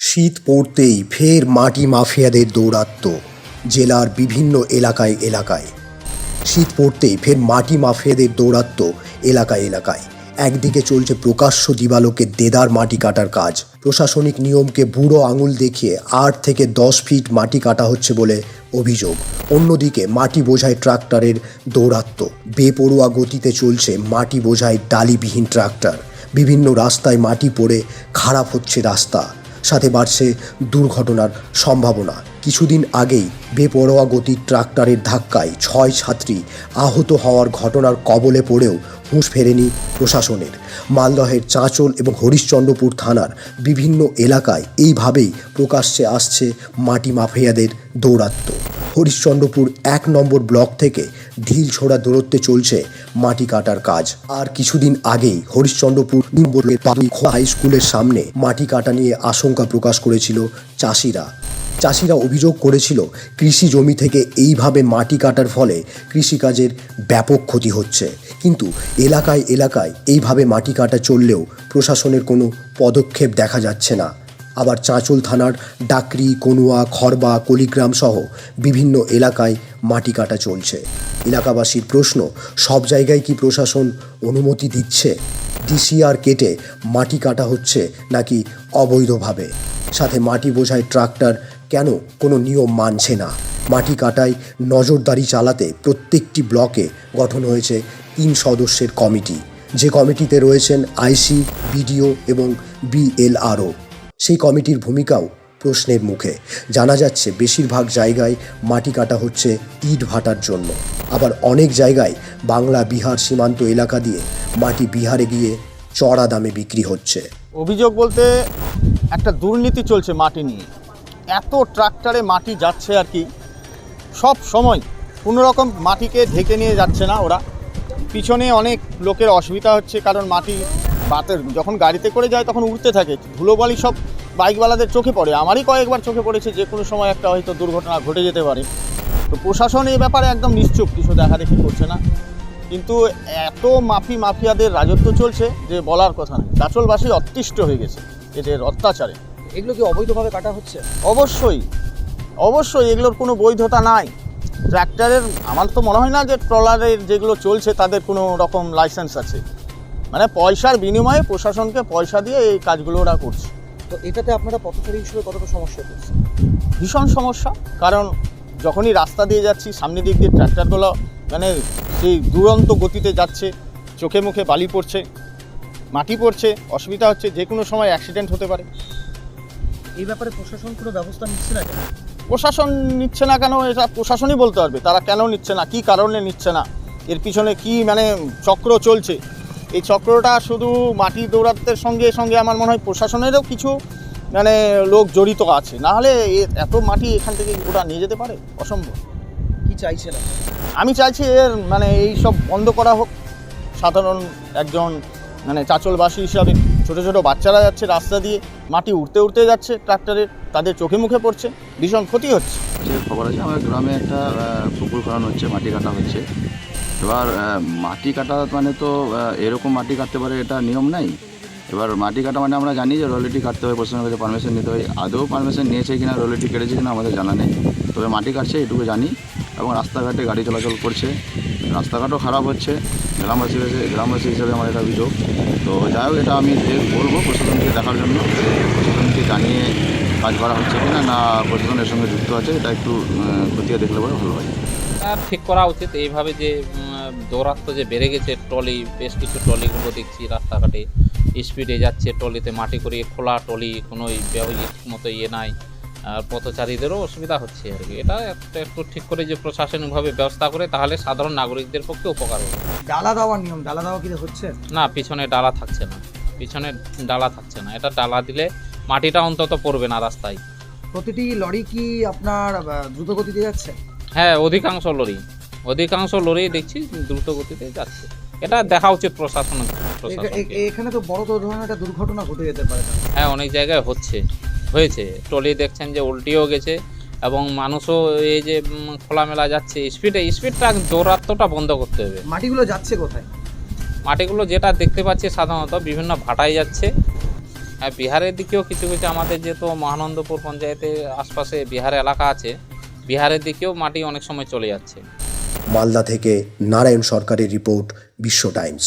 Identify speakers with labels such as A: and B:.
A: শীত পড়তেই ফের মাটি মাফিয়াদের দৌরাত্ম, জেলার বিভিন্ন এলাকায় এলাকায়। শীত পড়তেই ফের মাটি মাফিয়াদের দৌরাত্ম, এলাকায় এলাকায়। একদিকে চলছে প্রকাশ্য দিবালোকে দেদার মাটি কাটার কাজ। প্রশাসনিক নিয়মকে বুড়ো আঙুল দেখিয়ে আট থেকে দশ ফিট মাটি কাটা হচ্ছে বলে অভিযোগ। অন্যদিকে মাটি বোঝাই ট্রাক্টরের দৌরাত্ম। বেপরোয়া গতিতে চলছে মাটি বোঝাই ডালিবিহীন ট্রাক্টর। বিভিন্ন রাস্তায় মাটি পড়ে খারাপ হচ্ছে রাস্তা। সাথে বাড়ছে দুর্ঘটনার সম্ভাবনা। কিছুদিন আগেই বেপরোয়া গতির ট্রাক্টরের ধাক্কায় ছয় ছাত্রী আহত হওয়ার ঘটনার কবলে পড়েও হুঁশ ফেরেনি প্রশাসনের। মালদহের চাঁচল এবং হরিশ্চন্দ্রপুর থানার বিভিন্ন এলাকায় এইভাবেই প্রকাশ্যে আসছে মাটি মাফিয়াদের দৌরাত্ম্য। হরিশ্চন্দ্রপুর এক নম্বর ব্লক থেকে ঢিল ছোড়া দূরত্বে চলছে মাটি কাটার কাজ। আর কিছুদিন আগেই হরিশ্চন্দ্রপুর পাবলিক হাই স্কুলের সামনে মাটি কাটা নিয়ে আশঙ্কা প্রকাশ করেছিল চাষিরা। চাষিরা অভিযোগ করেছিল, কৃষি জমি থেকে এইভাবে মাটি কাটার ফলে কৃষিকাজের ব্যাপক ক্ষতি হচ্ছে। কিন্তু এলাকায় এলাকায় এইভাবে মাটি কাটা চললেও প্রশাসনের কোনো পদক্ষেপ দেখা যাচ্ছে না। আবার চাঁচল থানার ডাকরি, কনুয়া, খরবা, কলিগ্রাম সহ বিভিন্ন এলাকায় মাটি কাটা চলছে। এলাকাবাসীর প্রশ্ন, সব জায়গায় কি প্রশাসন অনুমতি দিচ্ছে? ডিসিআর কেটে মাটি কাটা হচ্ছে নাকি অবৈধভাবে? সাথে মাটি বোঝায় ট্রাক্টর, কেন কোনো নিয়ম মানছে না? মাটি কাটায় নজরদারি চালাতে প্রত্যেকটি ব্লকে গঠন হয়েছে তিন সদস্যের কমিটি। যে কমিটিতে রয়েছেন আইসি, বিডিও এবং বিএলআরও। সেই কমিটির ভূমিকাও প্রশ্নের মুখে। জানা যাচ্ছে, বেশিরভাগ জায়গায় মাটি কাটা হচ্ছে ইট ভাটার জন্য। আবার অনেক জায়গায় বাংলা, বিহার সীমান্ত এলাকা দিয়ে মাটি বিহারে গিয়ে চড়া দামে বিক্রি হচ্ছে।
B: অভিযোগ বলতে একটা দুর্নীতি চলছে মাটি নিয়ে। এত ট্রাক্টরে মাটি যাচ্ছে আর কি। সব সময় কোনো রকম মাটিকে ঢেকে নিয়ে যাচ্ছে না ওরা। পিছনে অনেক লোকের অসুবিধা হচ্ছে কারণ মাটি বাতের যখন গাড়িতে করে যায় তখন উড়তে থাকে ধুলোবালি সব বাইকওয়ালাদের চোখে পড়ে। আমারই কয়েকবার চোখে পড়েছে যে কোনো সময় একটা হয়তো দুর্ঘটনা ঘটে যেতে পারে। তো প্রশাসন এই ব্যাপারে একদম নিশ্চুপ কিছু দেখা দেখি করছে না। কিন্তু এত মাফি মাফিয়াদের রাজত্ব চলছে যে বলার কথা নেই। চাচলবাসী অতিষ্ঠ হয়ে গেছে এদের অত্যাচারে।
C: এগুলো কি অবৈধভাবে কাটা হচ্ছে?
B: অবশ্যই অবশ্যই এগুলোর কোনো বৈধতা নাই। ট্র্যাক্টরের আমার তো মনে হয় না যে ট্রলারের যেগুলো চলছে তাদের কোনো রকম লাইসেন্স আছে। মানে পয়সার বিনিময়ে প্রশাসনকে পয়সা দিয়ে এই কাজগুলো ওরা করছে।
C: তো এটাতে আপনারা পথচারী হিসেবে কতটা সমস্যা হচ্ছে
B: ভীষণ সমস্যা কারণ যখনই রাস্তা দিয়ে যাচ্ছি সামনের দিক দিয়ে ট্র্যাক্টরগুলো মানে সেই দুরন্ত গতিতে যাচ্ছে চোখে মুখে বালি পড়ছে মাটি পড়ছে অসুবিধা হচ্ছে যে কোনো সময় অ্যাক্সিডেন্ট হতে পারে।
C: এই ব্যাপারে প্রশাসন কোনো ব্যবস্থা নিচ্ছে না
B: প্রশাসন নিচ্ছে না কেন এটা প্রশাসনই বলতে পারবে তারা কেন নিচ্ছে না কী কারণে নিচ্ছে না এর পিছনে কি মানে চক্র চলছে এই চক্রটা শুধু মাটি দৌরাত্মের সঙ্গে সঙ্গে আমার মনে হয় প্রশাসনেরও কিছু মানে লোক জড়িত আছে। নাহলে এত মাটি এখান থেকে ওরা নিয়ে যেতে পারে? অসম্ভব।
C: কি চাইছে না
B: আমি চাইছি এর মানে এই সব বন্ধ করা হোক। সাধারণ একজন মানে চাচলবাসী হিসাবে ছোটো ছোটো বাচ্চারা যাচ্ছে রাস্তা দিয়ে, মাটি উঠতে উঠতে যাচ্ছে ট্রাক্টরের তাদের চোখে মুখে পড়ছে, ভীষণ ক্ষতি হচ্ছে।
D: খবর আছে আমার গ্রামে একটা পুকুর খনন হচ্ছে, মাটি কাটা হচ্ছে। এবার মাটি কাটা মানে তো এরকম মাটি কাটতে পারে এটা নিয়ম নাই। এবার মাটি কাটা মানে আমরা জানি যে রয়্যালিটি কাটতে হয় প্রশাসনের কাছে পারমিশন নিতে হয়। আদৌ পারমিশন নিয়েছে কিনা রয়্যালিটি কেটেছে কিনা আমাদের জানা নেই। তবে মাটি কাটছে, এটুকু জানি। এবং রাস্তাঘাটে গাড়ি চলাচল করছে। রাস্তাঘাটও খারাপ হচ্ছে গ্রামবাসী গ্রামবাসী হিসেবে আমার এটা অভিযোগ। তো যাই হোক, এটা আমি বলব প্রশাসনকে দেখার জন্য, প্রশাসনকে জানিয়ে কাজ করা হচ্ছে কিনা, না প্রশাসনের সঙ্গে যুক্ত আছে, এটা একটু খতিয়ে দেখলে পরে ভালো হয়।
E: আর ঠিক করা উচিত। এইভাবে যে দৌরাত্ম যে বেড়ে গেছে, ট্রলি, বেশ কিছু ট্রলিগুলো দেখছি রাস্তাঘাটে। স্পিডে যাচ্ছে, ট্রলিতে মাটি করে খোলা ট্রলি কোনো ব্যবহৃত মতো ইয়ে নাই। আর পথচারীদেরও অসুবিধা হচ্ছে আর কি। এটা একটা একটু ঠিক করে যে প্রশাসনিকভাবে ব্যবস্থা করে তাহলে সাধারণ নাগরিকদের পক্ষে উপকার হবে।
C: ডালা দেওয়ার নিয়ম ডালা দেওয়া কি হচ্ছে?
E: না পিছনে ডালা থাকছে না। পিছনে ডালা থাকছে না। এটা ডালা দিলে মাটিটা অন্তত পড়বে না রাস্তায়।
C: প্রতিটি লরি কি আপনার দ্রুত গতিতে যাচ্ছে?
E: হ্যাঁ অধিকাংশ লরি। অধিকাংশ লরি দেখছি দ্রুত গতিতে যাচ্ছে। এটা দেখা উচিত প্রশাসন
C: এখানে তো বড় তো ধরনের একটা দুর্ঘটনা ঘটে যেতে পারে।
E: হ্যাঁ অনেক জায়গায় হচ্ছে। হয়েছে। ট্রলি দেখছেন যে উল্টিও গেছে এবং মানুষও এই যে খোলামেলা যাচ্ছে। স্পিডে স্পিডটা দৌরাত্মটা বন্ধ করতে হবে।
C: মাটিগুলো যাচ্ছে কোথায়?
E: মাটিগুলো যেটা দেখতে পাচ্ছি সাধারণত বিভিন্ন ভাটায় যাচ্ছে। হ্যাঁ বিহারের দিকেও কিছু কিছু আমাদের যেহেতু মহানন্দপুর পঞ্চায়েতের আশপাশে বিহার এলাকা আছে বিহারের দিকেও মাটি অনেক সময় চলে যাচ্ছে।
A: মালদা থেকে নারায়ণ সরকারের রিপোর্ট বিশ্ব টাইমস।